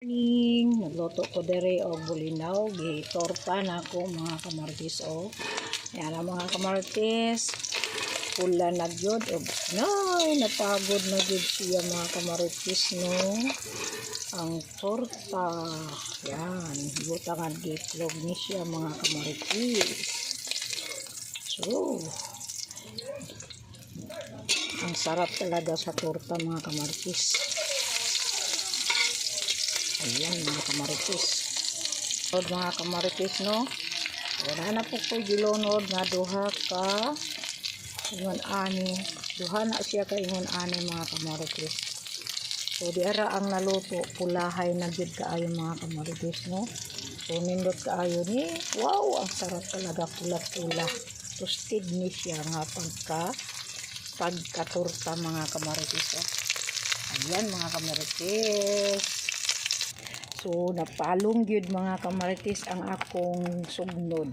morning, nagluto ko dere og bulinaw, gitorta na ako mga kamartis o. Yan ang mga kamartis. Pula na gyud og nay napagod na gyud siya mga kamartis no. Ang torta. Yan, butangan gitlog ni siya mga kamartis. So, ang sarap talaga sa torta mga kamartis. Ayan mga kamaritis. So mga kamaritis no. Wala na po ko gilonod nga duha ka ingon ani. Duha na siya ka ingon ani mga kamaritis. So di ara ang naluto pulahay na gyud kaayo mga kamaritis no. So nindot kaayo ni. Wow, ang sarap talaga pula-pula. Toasted ni siya nga pagka pagkaturta mga kamaritis. Oh. Ayan mga kamaritis. So, napalong gyud mga kamaritis ang akong sugnod.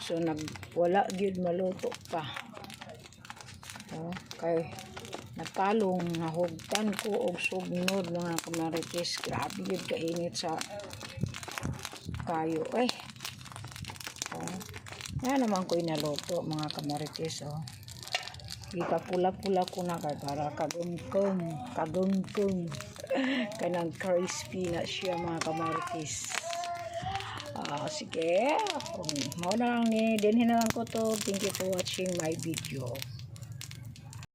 So, nag, wala gyud maluto pa. Oh, kay napalong nahugtan ko og sugnod mga kamaritis. Grabe gyud kainit sa kayo. Eh. Oh. Yan naman ko inaluto mga kamaritis. Oh. Kita pula-pula ko na kay para kagungkong, kagungkong. Kanang crispy na siya mga kamartis. Ah, sige. Mo na lang ni, dinhin na lang ko to. Thank you for watching my video.